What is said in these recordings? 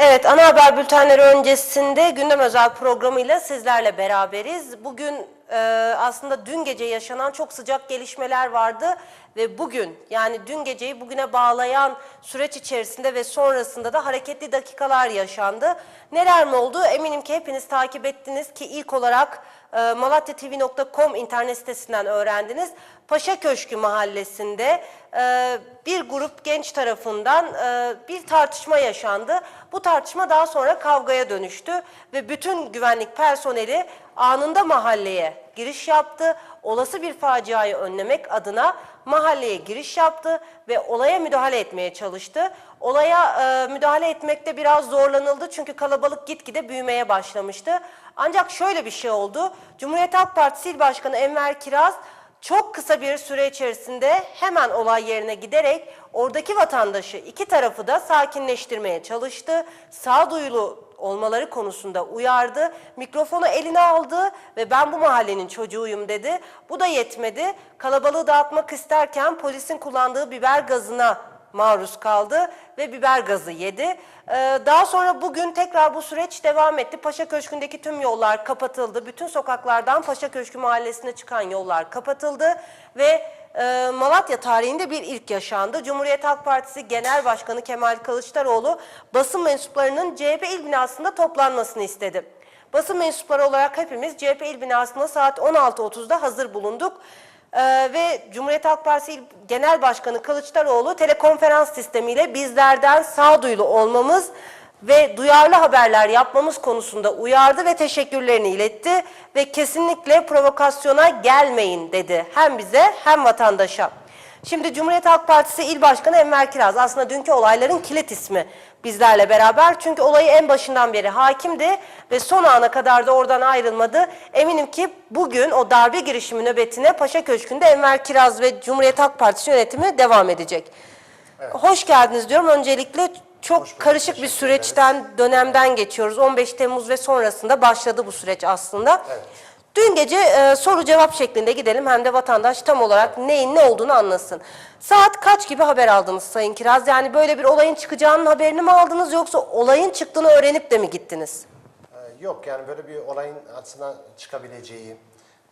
Evet, ana haber bültenleri öncesinde gündem özel programıyla sizlerle beraberiz. Bugün e, aslında dün gece yaşanan çok sıcak gelişmeler vardı ve bugün yani dün geceyi bugüne bağlayan süreç içerisinde ve sonrasında da hareketli dakikalar yaşandı. Neler mi oldu? Eminim ki hepiniz takip ettiniz ki ilk olarak e, malatyatv.com internet sitesinden öğrendiniz. Paşa Köşkü mahallesinde e, bir grup genç tarafından e, bir tartışma yaşandı. Bu tartışma daha sonra kavgaya dönüştü ve bütün güvenlik personeli anında mahalleye giriş yaptı. Olası bir faciayı önlemek adına mahalleye giriş yaptı ve olaya müdahale etmeye çalıştı. Olaya e, müdahale etmekte biraz zorlanıldı çünkü kalabalık gitgide büyümeye başlamıştı. Ancak şöyle bir şey oldu. Cumhuriyet Halk Partisi İl Başkanı Enver Kiraz çok kısa bir süre içerisinde hemen olay yerine giderek oradaki vatandaşı iki tarafı da sakinleştirmeye çalıştı. Sağduyulu olmaları konusunda uyardı. Mikrofonu eline aldı ve ben bu mahallenin çocuğuyum dedi. Bu da yetmedi. Kalabalığı dağıtmak isterken polisin kullandığı biber gazına maruz kaldı ve biber gazı yedi. Ee, daha sonra bugün tekrar bu süreç devam etti. Paşa Köşkü'ndeki tüm yollar kapatıldı. Bütün sokaklardan Paşa Köşkü mahallesine çıkan yollar kapatıldı ve e, Malatya tarihinde bir ilk yaşandı. Cumhuriyet Halk Partisi Genel Başkanı Kemal Kılıçdaroğlu basın mensuplarının CHP il binasında toplanmasını istedi. Basın mensupları olarak hepimiz CHP il binasında saat 16.30'da hazır bulunduk. Ee, ve Cumhuriyet Halk Partisi Genel Başkanı Kılıçdaroğlu telekonferans sistemiyle bizlerden sağduyulu olmamız ve duyarlı haberler yapmamız konusunda uyardı ve teşekkürlerini iletti ve kesinlikle provokasyona gelmeyin dedi hem bize hem vatandaşa. Şimdi Cumhuriyet Halk Partisi İl Başkanı Enver Kiraz aslında dünkü olayların kilit ismi bizlerle beraber. Çünkü olayı en başından beri hakimdi ve son ana kadar da oradan ayrılmadı. Eminim ki bugün o darbe girişimi nöbetine Paşa Köşkü'nde Enver Kiraz ve Cumhuriyet Halk Partisi yönetimi devam edecek. Hoş geldiniz diyorum. Öncelikle çok karışık bir süreçten, dönemden geçiyoruz. 15 Temmuz ve sonrasında başladı bu süreç aslında. Dün gece e, soru cevap şeklinde gidelim hem de vatandaş tam olarak neyin ne olduğunu anlasın. Saat kaç gibi haber aldınız Sayın Kiraz? Yani böyle bir olayın çıkacağının haberini mi aldınız yoksa olayın çıktığını öğrenip de mi gittiniz? Ee, Yok yani böyle bir olayın aslında çıkabileceği,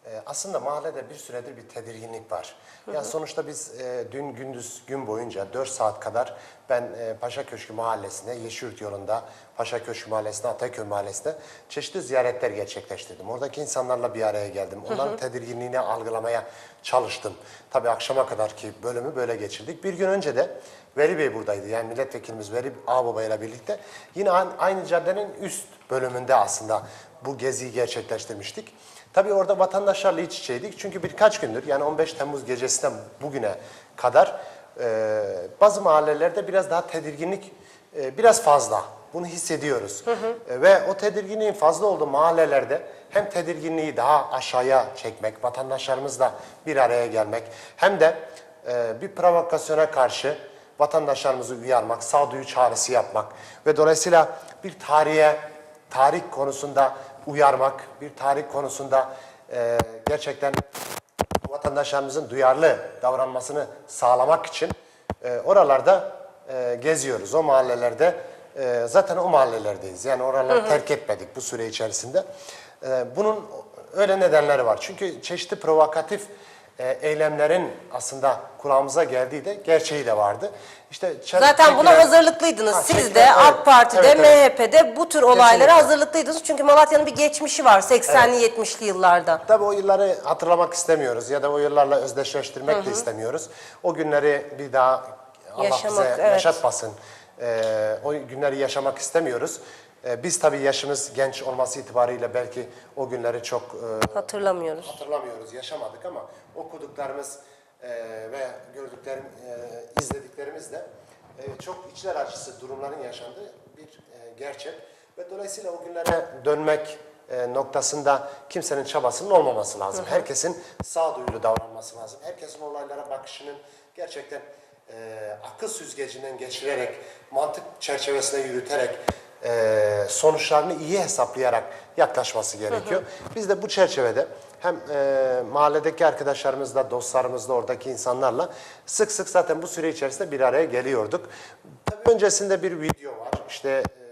e, aslında mahallede bir süredir bir tedirginlik var. Yani sonuçta biz e, dün gündüz gün boyunca 4 saat kadar ben e, Paşa Köşkü mahallesine, Yeşilyurt yolunda, Paşa Köşkü mahallesine, Ataköy mahallesine çeşitli ziyaretler gerçekleştirdim. Oradaki insanlarla bir araya geldim. Onların tedirginliğini algılamaya çalıştım. Tabii akşama kadar ki bölümü böyle geçirdik. Bir gün önce de Veli Bey buradaydı. Yani milletvekilimiz Veli Ağbaba ile birlikte yine aynı caddenin üst bölümünde aslında bu geziyi gerçekleştirmiştik. Tabii orada vatandaşlarla iç içeydik. Çünkü birkaç gündür yani 15 Temmuz gecesinden bugüne kadar e, bazı mahallelerde biraz daha tedirginlik e, biraz fazla. Bunu hissediyoruz. E, ve o tedirginliğin fazla olduğu mahallelerde hem tedirginliği daha aşağıya çekmek, vatandaşlarımızla bir araya gelmek hem de e, bir provokasyona karşı vatandaşlarımızı uyarmak, sağduyu çağrısı yapmak ve dolayısıyla bir tarihe, tarih konusunda uyarmak, bir tarih konusunda e, gerçekten vatandaşlarımızın duyarlı davranmasını sağlamak için e, oralarda e, geziyoruz. O mahallelerde e, zaten o mahallelerdeyiz. Yani oraları terk etmedik bu süre içerisinde. E, bunun öyle nedenleri var. Çünkü çeşitli provokatif e, eylemlerin aslında kulağımıza geldiği de gerçeği de vardı. İşte Zaten buna çekilen- hazırlıklıydınız. Ha, Siz çekilen- de evet, AK Parti'de, evet, evet. MHP'de bu tür olaylara Kesinlikle. hazırlıklıydınız. Çünkü Malatya'nın bir geçmişi var 80'li 70'li yıllarda. Tabii o yılları hatırlamak istemiyoruz ya da o yıllarla özdeşleştirmek de istemiyoruz. O günleri bir daha Allah Yaşamak, bize evet. yaşatmasın. Ee, o günleri yaşamak istemiyoruz. Ee, biz tabii yaşımız genç olması itibariyle belki o günleri çok e, Hatırlamıyoruz. hatırlamıyoruz, yaşamadık ama okuduklarımız e, ve gördüklerim, e, izlediklerimizle e, çok içler acısı durumların yaşandığı bir e, gerçek. Ve dolayısıyla o günlere dönmek e, noktasında kimsenin çabasının olmaması lazım. Herkesin sağduyulu davranması lazım. Herkesin olaylara bakışının gerçekten e, akıl süzgecinden geçirerek, mantık çerçevesine yürüterek, e, sonuçlarını iyi hesaplayarak yaklaşması gerekiyor. Biz de bu çerçevede hem e, mahalledeki arkadaşlarımızla, dostlarımızla, oradaki insanlarla sık sık zaten bu süre içerisinde bir araya geliyorduk. Tabii öncesinde bir video var. İşte e,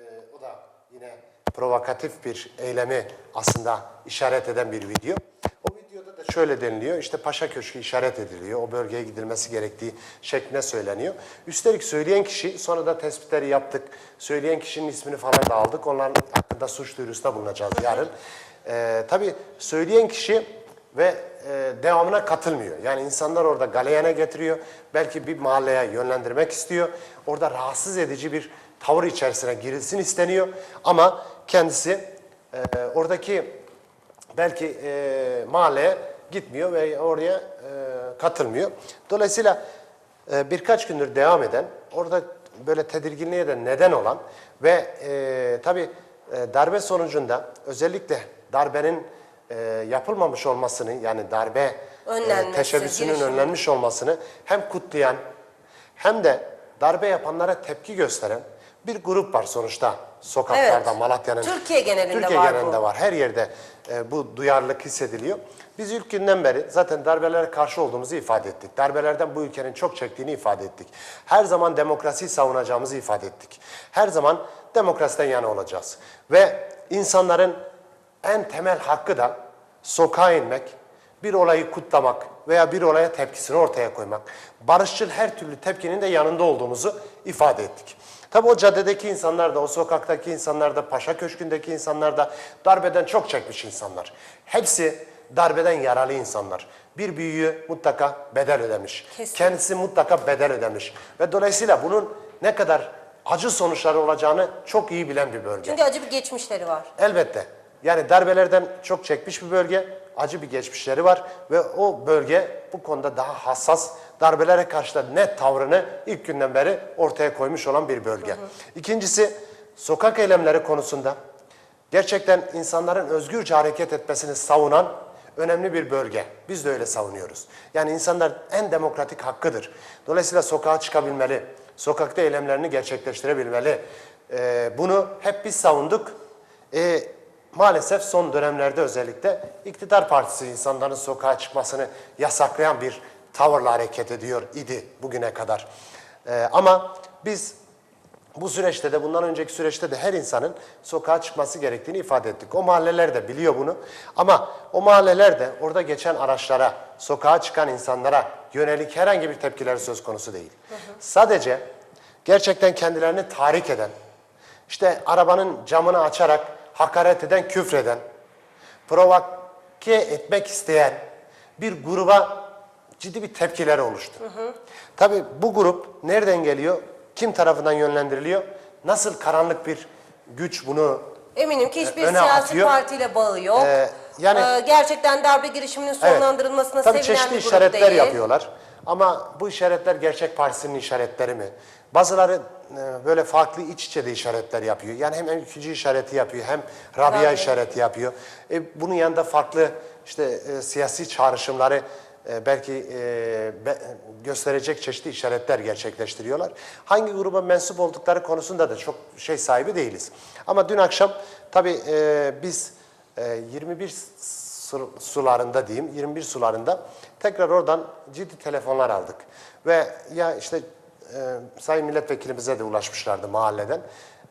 provokatif bir eylemi aslında işaret eden bir video. O da şöyle deniliyor, işte Paşa Köşkü işaret ediliyor, o bölgeye gidilmesi gerektiği şeklinde söyleniyor. Üstelik söyleyen kişi, sonra da tespitleri yaptık, söyleyen kişinin ismini falan da aldık, onların hakkında suç duyurusunda bulunacağız yarın. Ee, tabii söyleyen kişi ve e, devamına katılmıyor. Yani insanlar orada galeyana getiriyor, belki bir mahalleye yönlendirmek istiyor, orada rahatsız edici bir tavır içerisine girilsin isteniyor ama kendisi e, oradaki belki e, mahalleye gitmiyor ve oraya e, katılmıyor. Dolayısıyla e, birkaç gündür devam eden, orada böyle tedirginliğe de neden olan ve e, tabii e, darbe sonucunda özellikle darbenin e, yapılmamış olmasını yani darbe e, teşebbüsünün girişimi. önlenmiş olmasını hem kutlayan hem de darbe yapanlara tepki gösteren bir grup var sonuçta sokaklarda Evet. Malatya'nın. Türkiye genelinde Türkiye var genelinde bu. var. Her yerde e, bu duyarlılık hissediliyor. Biz ilk günden beri zaten darbelere karşı olduğumuzu ifade ettik. Darbelerden bu ülkenin çok çektiğini ifade ettik. Her zaman demokrasiyi savunacağımızı ifade ettik. Her zaman demokrasiden yana olacağız. Ve insanların en temel hakkı da sokağa inmek, bir olayı kutlamak veya bir olaya tepkisini ortaya koymak. Barışçıl her türlü tepkinin de yanında olduğumuzu ifade ettik. Tabii o caddedeki insanlar da, o sokaktaki insanlar da, Paşa Köşkü'ndeki insanlar da darbeden çok çekmiş insanlar. Hepsi darbeden yaralı insanlar. Bir büyüğü mutlaka bedel ödemiş. Kesin. Kendisi mutlaka bedel ödemiş. Ve dolayısıyla bunun ne kadar acı sonuçları olacağını çok iyi bilen bir bölge. Çünkü acı bir geçmişleri var. Elbette. Yani darbelerden çok çekmiş bir bölge, acı bir geçmişleri var ve o bölge bu konuda daha hassas, darbelere karşı da net tavrını ilk günden beri ortaya koymuş olan bir bölge. İkincisi, sokak eylemleri konusunda gerçekten insanların özgürce hareket etmesini savunan önemli bir bölge. Biz de öyle savunuyoruz. Yani insanlar en demokratik hakkıdır. Dolayısıyla sokağa çıkabilmeli, sokakta eylemlerini gerçekleştirebilmeli. Ee, bunu hep biz savunduk. Ee, maalesef son dönemlerde özellikle iktidar partisi insanların sokağa çıkmasını yasaklayan bir tavırla hareket ediyor idi bugüne kadar. Ee, ama biz bu süreçte de bundan önceki süreçte de her insanın sokağa çıkması gerektiğini ifade ettik. O mahalleler de biliyor bunu. Ama o mahalleler de orada geçen araçlara, sokağa çıkan insanlara yönelik herhangi bir tepkileri söz konusu değil. Sadece gerçekten kendilerini tahrik eden, işte arabanın camını açarak hakaret eden, küfreden, provoke etmek isteyen bir gruba ciddi bir tepkileri oluştu. Tabii bu grup nereden geliyor? Kim tarafından yönlendiriliyor? Nasıl karanlık bir güç bunu Eminim ki hiçbir öne siyasi atıyor. partiyle bağı yok. Ee, yani- Ee, gerçekten darbe girişiminin Evet. sonlandırılmasına Tabii sevinen çeşitli bir grup işaretler değil. yapıyorlar. Ama bu işaretler gerçek partisinin işaretleri mi? Bazıları e, böyle farklı iç içe de işaretler yapıyor. Yani hem ülkücü işareti yapıyor hem Rabia Rabia. işareti yapıyor. E, bunun yanında farklı işte e, siyasi çağrışımları e, belki e, be- gösterecek çeşitli işaretler gerçekleştiriyorlar. Hangi gruba mensup oldukları konusunda da çok şey sahibi değiliz. Ama dün akşam tabii e, biz e, 21 su- sularında diyeyim, 21 sularında tekrar oradan ciddi telefonlar aldık. Ve ya işte e, Sayın Milletvekilimize de ulaşmışlardı mahalleden.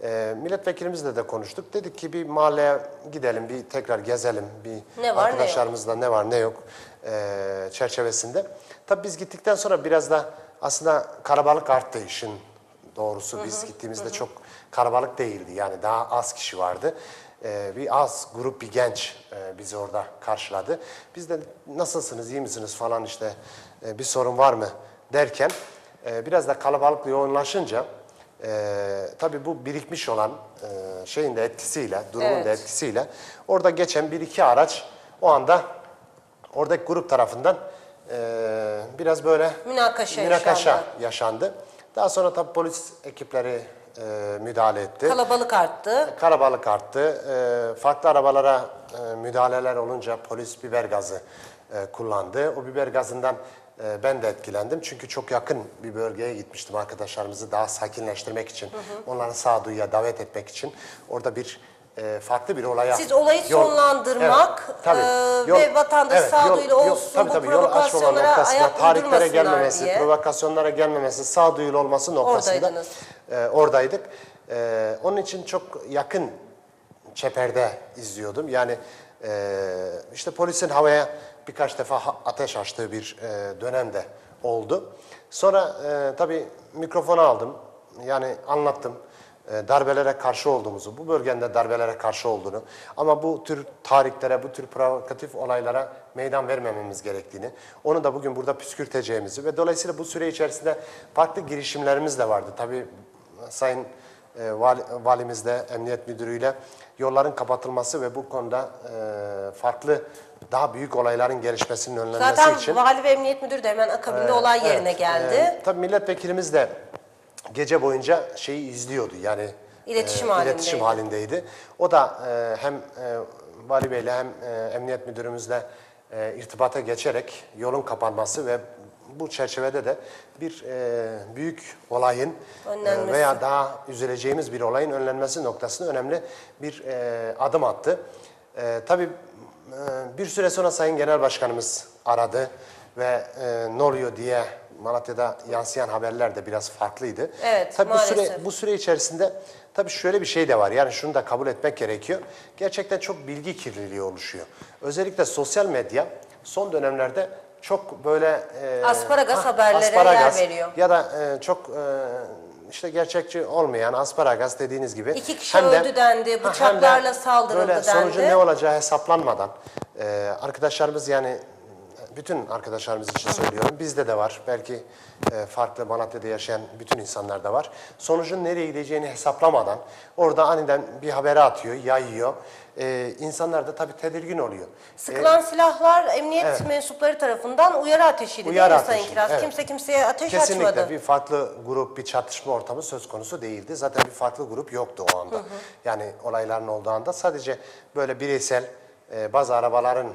E, milletvekilimizle de konuştuk. Dedik ki bir mahalleye gidelim, bir tekrar gezelim. Bir Ne var, arkadaşlarımızla ne var ne yok e, çerçevesinde. Tabii biz gittikten sonra biraz da aslında kalabalık arttı işin doğrusu. Biz gittiğimizde çok kalabalık değildi. Yani daha az kişi vardı. Ee, bir az grup bir genç e, bizi orada karşıladı. Biz de nasılsınız, iyi misiniz falan işte e, bir sorun var mı derken e, biraz da kalabalık yoğunlaşınca e, tabii bu birikmiş olan e, şeyin de etkisiyle, durumun da Evet. etkisiyle orada geçen bir iki araç o anda oradaki grup tarafından e, biraz böyle Münakaşa münakaşa yaşandı. yaşandı. Daha sonra tabii polis ekipleri e, müdahale etti. Kalabalık arttı. Kalabalık arttı. E, farklı arabalara e, müdahaleler olunca polis biber gazı e, kullandı. O biber gazından e, ben de etkilendim. Çünkü çok yakın bir bölgeye gitmiştim arkadaşlarımızı daha sakinleştirmek için. Onları sağduyuya davet etmek için. Orada bir e, farklı bir olaya... Siz olayı yol- sonlandırmak, Evet, tabii. e, Yol- ve vatandaş evet, sağduyulu yol- olsun, tabii, bu tabii, açmama provokasyonlara ayak tarihlere gelmemesi, diye. provokasyonlara gelmemesi, sağduyulu olması noktasında Oradaydınız. e, oradaydık. E, onun için çok yakın çeperde izliyordum. Yani e, işte polisin havaya birkaç defa ateş açtığı bir e, dönemde oldu. Sonra e, tabii mikrofonu aldım. Yani anlattım darbelere karşı olduğumuzu, bu bölgenin de darbelere karşı olduğunu ama bu tür tarihlere, bu tür provokatif olaylara meydan vermememiz gerektiğini, onu da bugün burada püskürteceğimizi ve dolayısıyla bu süre içerisinde farklı girişimlerimiz de vardı. Tabii Sayın e, vali, valimizle, emniyet müdürüyle yolların kapatılması ve bu konuda e, farklı daha büyük olayların gelişmesinin önlenmesi Zaten için. vali ve emniyet müdürü de hemen akabinde olay yerine Evet, geldi. e, tabii milletvekilimiz de gece boyunca şeyi izliyordu yani İletişim iletişim halindeydi. halindeydi. O da e, hem e, vali beyle hem e, emniyet müdürümüzle e, irtibata geçerek yolun kapanması ve bu çerçevede de bir e, büyük olayın e, veya daha üzüleceğimiz bir olayın önlenmesi noktasında önemli bir e, adım attı. E, tabii e, bir süre sonra Sayın Genel Başkanımız aradı ve e, ne oluyor diye Malatya'da yansıyan haberler de biraz farklıydı. Evet, tabii bu süre, maalesef. bu süre içerisinde tabii şöyle bir şey de var. Yani şunu da kabul etmek gerekiyor. Gerçekten çok bilgi kirliliği oluşuyor. Özellikle sosyal medya son dönemlerde çok böyle e, Asparagas haberlere yer veriyor. Ya da e, çok e, işte gerçekçi olmayan asparagas dediğiniz gibi. İki kişi hem de- öldü dendi, Ha, hem de bıçaklarla saldırıldı böyle sonucun dendi. ne olacağı hesaplanmadan e, arkadaşlarımız yani bütün arkadaşlarımız için söylüyorum. Bizde de var. Belki e, farklı Malatya'da yaşayan bütün insanlarda var. Sonucun nereye gideceğini hesaplamadan orada aniden bir habere atıyor, yayıyor. E, insanlar da tabii tedirgin oluyor. E, Sıkılan silahlar emniyet mensupları tarafından uyarı ateşiydi Uyarı değil mi Sayın ateşi, Kiraz? evet. Kimse kimseye ateş Kesinlikle açmadı. bir farklı grup, bir çatışma ortamı söz konusu değildi. Zaten bir farklı grup yoktu o anda. Yani olayların olduğu anda sadece böyle bireysel e, bazı arabaların e,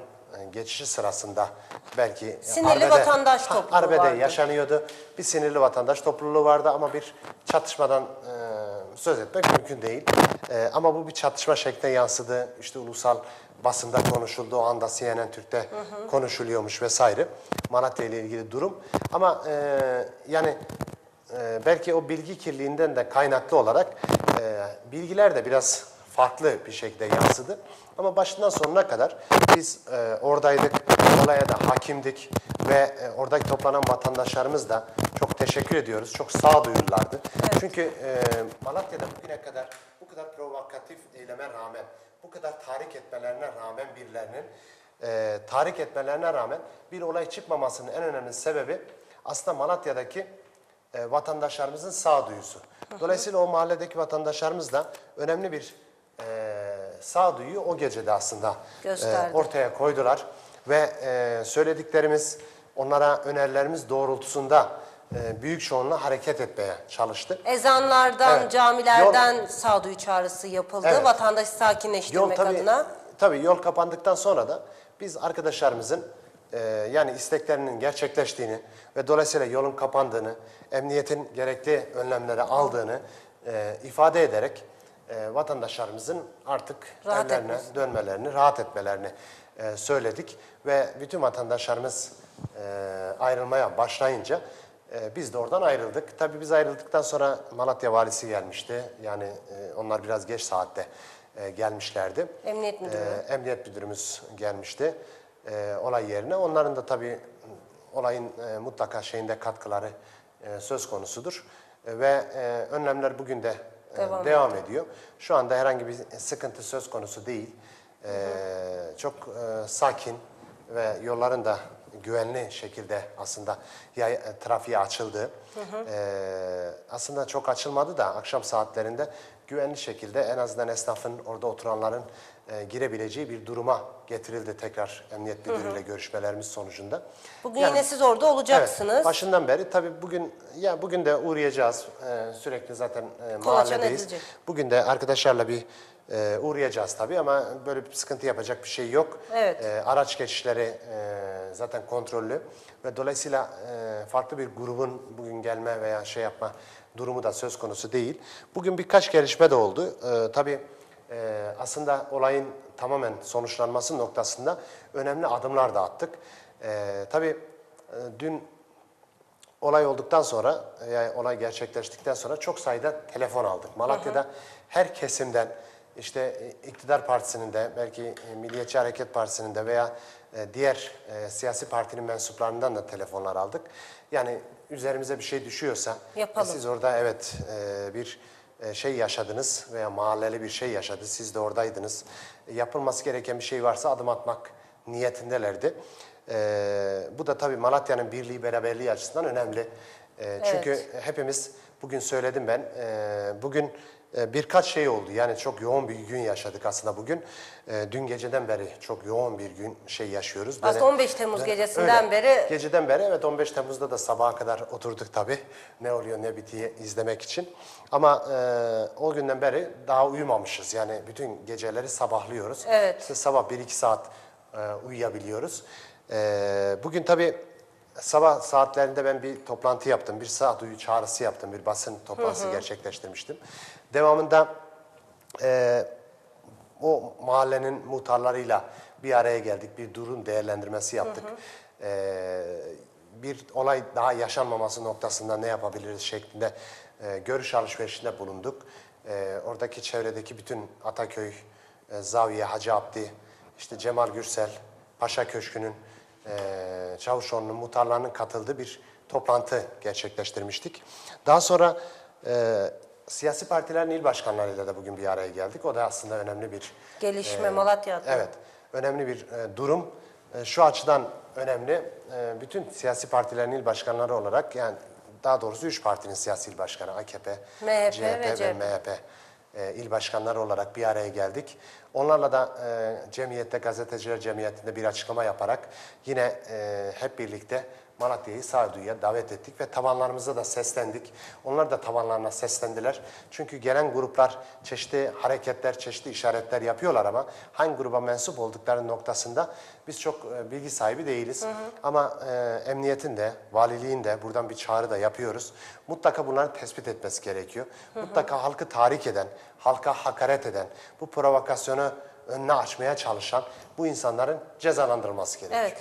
geçişi sırasında belki Sinirli vatandaş Ha, topluluğu arbede vardı. yaşanıyordu. Bir sinirli vatandaş topluluğu vardı ama bir çatışmadan e, söz etmek mümkün değil. E, ama bu bir çatışma şekline yansıdı. İşte ulusal basında konuşuldu. O anda CNN Türk'te konuşuluyormuş vesaire. Malatya ile ilgili durum. Ama e, yani e, belki o bilgi kirliliğinden de kaynaklı olarak e, bilgiler de biraz farklı bir şekilde yansıdı. Ama başından sonuna kadar biz e, oradaydık, olaya da hakimdik ve e, oradaki toplanan vatandaşlarımız da çok teşekkür ediyoruz. Çok sağduyululardı. Çünkü e, Malatya'da bugüne kadar bu kadar provokatif eyleme rağmen, bu kadar tahrik etmelerine rağmen birilerinin e, tahrik etmelerine rağmen bir olay çıkmamasının en önemli sebebi aslında Malatya'daki e, vatandaşlarımızın sağduyusu. Dolayısıyla o mahalledeki vatandaşlarımız da önemli bir e, sağduyuyu o gecede aslında e, Gösterdi. ortaya koydular. Ve e, söylediklerimiz, onlara önerilerimiz doğrultusunda e, büyük çoğunluğa hareket etmeye çalıştı. Ezanlardan, Evet. camilerden sağduyu çağrısı yapıldı. Evet. Vatandaşı sakinleştirmek adına. Tabii yol kapandıktan sonra da biz arkadaşlarımızın e, yani isteklerinin gerçekleştiğini ve dolayısıyla yolun kapandığını, emniyetin gerekli önlemleri aldığını e, ifade ederek e, vatandaşlarımızın artık Rahat evlerine dönmelerini, rahat etmelerini e, söyledik ve bütün vatandaşlarımız e, ayrılmaya başlayınca e, biz de oradan ayrıldık. Tabii biz ayrıldıktan sonra Malatya valisi gelmişti. Yani e, onlar biraz geç saatte e, gelmişlerdi. Emniyet müdürü. E, emniyet müdürümüz gelmişti e, olay yerine. Onların da tabii olayın e, mutlaka şeyinde katkıları e, söz konusudur. E, ve e, önlemler bugün de Devam devam, ediyor. Şu anda herhangi bir sıkıntı söz konusu değil. E, çok e, sakin ve yolların da güvenli şekilde aslında yay, e, trafiğe açıldı. E, aslında çok açılmadı da akşam saatlerinde güvenli şekilde en azından esnafın orada oturanların e, girebileceği bir duruma getirildi tekrar emniyet müdürüyle görüşmelerimiz sonucunda. Bugün yine siz orada olacaksınız. Evet, başından beri tabii bugün ya bugün de uğrayacağız. Ee, sürekli zaten e, mahalledeyiz. edilecek. Bugün de arkadaşlarla bir e, uğrayacağız tabii ama böyle bir sıkıntı yapacak bir şey yok. Evet. Ee, araç geçişleri e, zaten kontrollü ve dolayısıyla e, farklı bir grubun bugün gelme veya şey yapma durumu da söz konusu değil. Bugün birkaç gelişme de oldu. Ee, tabii e, aslında olayın tamamen sonuçlanması noktasında önemli adımlar da attık. Ee, tabii e, dün olay olduktan sonra, yani olay gerçekleştikten sonra çok sayıda telefon aldık. Malatya'da her kesimden işte e, iktidar partisinin de belki e, Milliyetçi Hareket Partisi'nin de veya e, diğer siyasi partinin mensuplarından da telefonlar aldık. Yani üzerimize bir şey düşüyorsa Yapalım. siz orada evet bir şey yaşadınız veya mahalleli bir şey yaşadı. Siz de oradaydınız. Yapılması gereken bir şey varsa adım atmak niyetindelerdi. Bu da tabii Malatya'nın birliği beraberliği açısından önemli. Çünkü hepimiz bugün söyledim ben. bugün birkaç şey oldu. Yani çok yoğun bir gün yaşadık aslında bugün. E, dün geceden beri çok yoğun bir gün şey yaşıyoruz. Aslında Dönem- 15 Temmuz dönem- gecesinden Öyle. beri Geceden beri evet 15 Temmuz'da da sabaha kadar oturduk tabii. Ne oluyor ne bitiyor izlemek için. Ama e, o günden beri daha uyumamışız. Yani bütün geceleri sabahlıyoruz. Evet. İşte sabah 1-2 saat e, uyuyabiliyoruz. E, bugün tabii sabah saatlerinde ben bir toplantı yaptım. Bir saat uyu çağrısı yaptım. Bir basın toplantısı gerçekleştirmiştim. Devamında e, o mahallenin muhtarlarıyla bir araya geldik. Bir durum değerlendirmesi yaptık. Ee, bir olay daha yaşanmaması noktasında ne yapabiliriz şeklinde e, görüş alışverişinde bulunduk. Ee, oradaki çevredeki bütün Ataköy, e, Zaviye, Hacı Abdi, işte Cemal Gürsel, Paşa Köşkü'nün, e, Çavuşoğlu'nun muhtarlarının katıldığı bir toplantı gerçekleştirmiştik. Daha sonra e, siyasi partilerin il başkanlarıyla da bugün bir araya geldik. O da aslında önemli bir gelişme Malatya'da. Evet, önemli bir e, durum. E, şu açıdan önemli, e, bütün siyasi partilerin il başkanları olarak, yani daha doğrusu üç partinin siyasi il başkanı, AKP, MHP CHP ve ve, CHP. MHP e, il başkanları olarak bir araya geldik. Onlarla da e, cemiyette, gazeteciler cemiyetinde bir açıklama yaparak yine e, hep birlikte Malatya'yı sağduyuya davet ettik ve tabanlarımıza da seslendik. Onlar da tabanlarına seslendiler. Çünkü gelen gruplar çeşitli hareketler, çeşitli işaretler yapıyorlar ama hangi gruba mensup oldukları noktasında biz çok e, bilgi sahibi değiliz. Ama e, emniyetin de, valiliğin de buradan bir çağrı da yapıyoruz. Mutlaka bunları tespit etmesi gerekiyor. Mutlaka halkı tahrik eden, halka hakaret eden, bu provokasyonu önüne açmaya çalışan bu insanların cezalandırılması gerekiyor. Evet.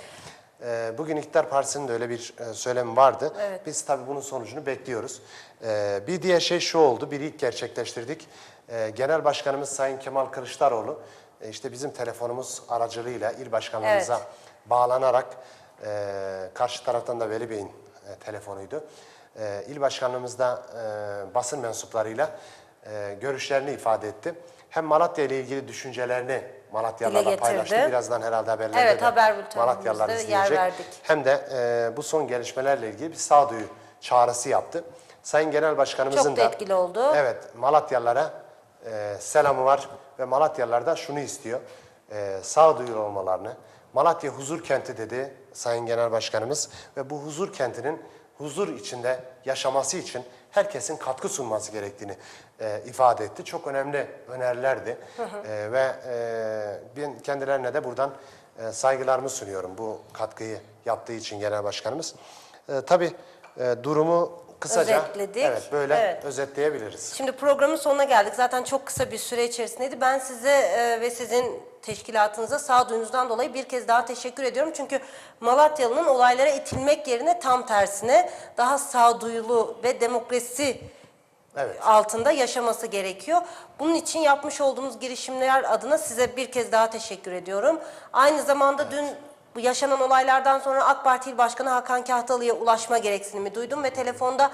Ee, Bugün İktidar Partisi'nin de öyle bir e, söylemi vardı. Evet. Biz tabii bunun sonucunu bekliyoruz. Ee, Bir diğer şey şu oldu, bir ilk gerçekleştirdik. Ee, Genel Başkanımız Sayın Kemal Kılıçdaroğlu, e, işte bizim telefonumuz aracılığıyla il başkanlarımıza Evet. bağlanarak, e, karşı taraftan da Veli Bey'in e, telefonuydu. E, İl başkanlığımız da e, basın mensuplarıyla e, görüşlerini ifade etti. Hem Malatya ile ilgili düşüncelerini Malatyalılarla paylaştı. Birazdan herhalde haberlerde Evet, de haber Malatyalılar yer izleyecek. verdik. Hem de e, bu son gelişmelerle ilgili bir sağduyu çağrısı yaptı. Sayın Genel Başkanımızın Çok da etkili oldu. Evet, Malatyalılara e, selamı var ve Malatyalılar da şunu istiyor. E, sağduyulu olmalarını. Malatya huzur kenti dedi Sayın Genel Başkanımız ve bu huzur kentinin huzur içinde yaşaması için herkesin katkı sunması gerektiğini e, ifade etti. Çok önemli önerilerdi E, ve e, ben kendilerine de buradan e, saygılarımı sunuyorum bu katkıyı yaptığı için Genel Başkanımız. E, tabii e, durumu kısaca Özetledik. evet böyle Evet. özetleyebiliriz. Şimdi programın sonuna geldik. Zaten çok kısa bir süre içerisindeydi. Ben size e, ve sizin teşkilatınıza sağduyunuzdan dolayı bir kez daha teşekkür ediyorum. Çünkü Malatyalı'nın olaylara itilmek yerine tam tersine daha sağduyulu ve demokrasi Evet. altında yaşaması gerekiyor. Bunun için yapmış olduğunuz girişimler adına size bir kez daha teşekkür ediyorum. Aynı zamanda dün bu yaşanan olaylardan sonra AK Parti İl Başkanı Hakan Kahtalı'ya ulaşma gereksinimi duydum ve telefonda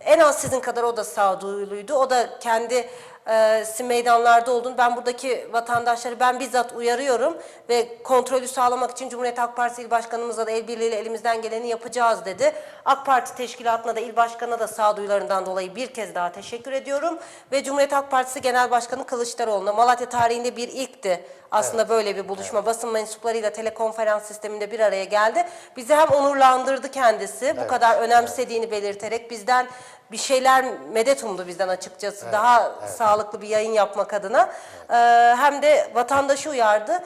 en az sizin kadar o da sağduyuluydu. O da kendi e, meydanlarda olduğunu ben buradaki vatandaşları ben bizzat uyarıyorum ve kontrolü sağlamak için Cumhuriyet Halk Partisi İl Başkanımızla da el birliğiyle elimizden geleni yapacağız dedi. AK Parti teşkilatına da il başkanına da sağduyularından dolayı bir kez daha teşekkür ediyorum ve Cumhuriyet Halk Partisi Genel Başkanı Kılıçdaroğlu'na Malatya tarihinde bir ilkti. Aslında böyle bir buluşma basın mensuplarıyla telekonferans sisteminde bir araya geldi. Bizi hem onurlandırdı kendisi bu kadar önemsediğini belirterek bizden bir şeyler medet umdu bizden açıkçası. Daha sağlıklı bir yayın yapmak adına. Ee, hem de vatandaşı uyardı.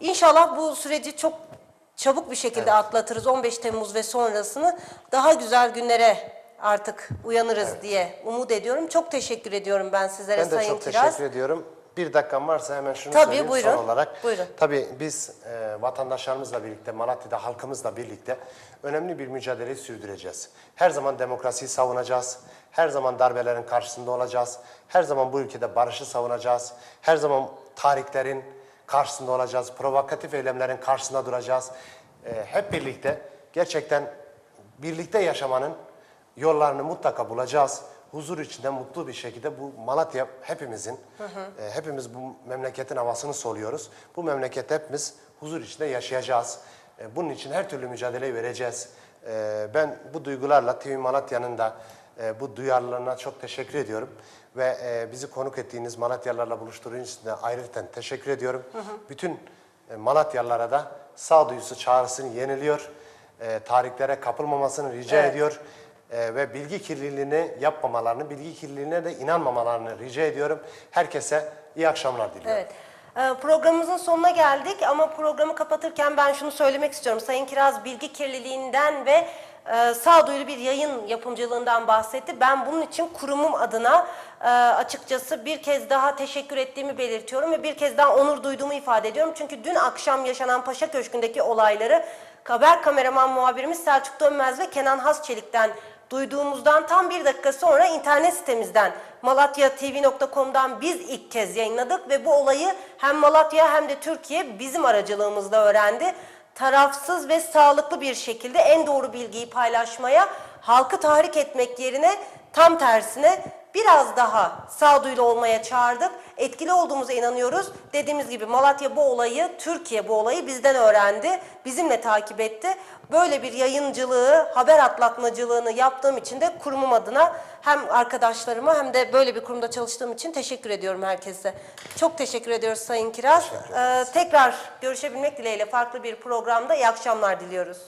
İnşallah bu süreci çok çabuk bir şekilde atlatırız 15 Temmuz ve sonrasını. Daha güzel günlere artık uyanırız diye umut ediyorum. Çok teşekkür ediyorum ben sizlere Ben de Sayın çok Kiraz. teşekkür ediyorum. Bir dakikam varsa hemen şunu Tabii, söyleyeyim buyurun. son olarak. Buyurun. Tabii biz e, vatandaşlarımızla birlikte, Malatya'da halkımızla birlikte önemli bir mücadeleyi sürdüreceğiz. Her zaman demokrasiyi savunacağız. Her zaman darbelerin karşısında olacağız. Her zaman bu ülkede barışı savunacağız. Her zaman tarihlerin karşısında olacağız. Provokatif eylemlerin karşısında duracağız. E, hep birlikte gerçekten birlikte yaşamanın yollarını mutlaka bulacağız. Huzur içinde mutlu bir şekilde bu Malatya hepimizin, e, hepimiz bu memleketin havasını soluyoruz. Bu memlekette hepimiz huzur içinde yaşayacağız. E, bunun için her türlü mücadeleyi vereceğiz. E, ben bu duygularla TV Malatya'nın da e, bu duyarlılığına çok teşekkür ediyorum. Ve e, bizi konuk ettiğiniz Malatyalılarla buluşturduğunuz için de ayrıca teşekkür ediyorum. Bütün e, Malatyalılara da sağduyusu çağrısını yeniliyor. E, tarihlere kapılmamasını rica Evet. ediyor. E, ve bilgi kirliliğini yapmamalarını, bilgi kirliliğine de inanmamalarını rica ediyorum. Herkese iyi akşamlar diliyorum. Evet. Ee, Programımızın sonuna geldik ama programı kapatırken ben şunu söylemek istiyorum. Sayın Kiraz bilgi kirliliğinden ve e, sağduyulu bir yayın yapımcılığından bahsetti. Ben bunun için kurumum adına e, açıkçası bir kez daha teşekkür ettiğimi belirtiyorum ve bir kez daha onur duyduğumu ifade ediyorum. Çünkü dün akşam yaşanan Paşa Köşkü'ndeki olayları haber kameraman muhabirimiz Selçuk Dönmez ve Kenan Hasçelik'ten duyduğumuzdan tam bir dakika sonra internet sitemizden malatyatv.com'dan biz ilk kez yayınladık ve bu olayı hem Malatya hem de Türkiye bizim aracılığımızla öğrendi. Tarafsız ve sağlıklı bir şekilde en doğru bilgiyi paylaşmaya, halkı tahrik etmek yerine tam tersine biraz daha sağduyulu olmaya çağırdık. Etkili olduğumuza inanıyoruz. Dediğimiz gibi Malatya bu olayı, Türkiye bu olayı bizden öğrendi. Bizimle takip etti. Böyle bir yayıncılığı, haber atlatmacılığını yaptığım için de kurumum adına hem arkadaşlarıma hem de böyle bir kurumda çalıştığım için teşekkür ediyorum herkese. Çok teşekkür ediyoruz Sayın Kiraz. Ee, tekrar görüşebilmek dileğiyle farklı bir programda iyi akşamlar diliyoruz.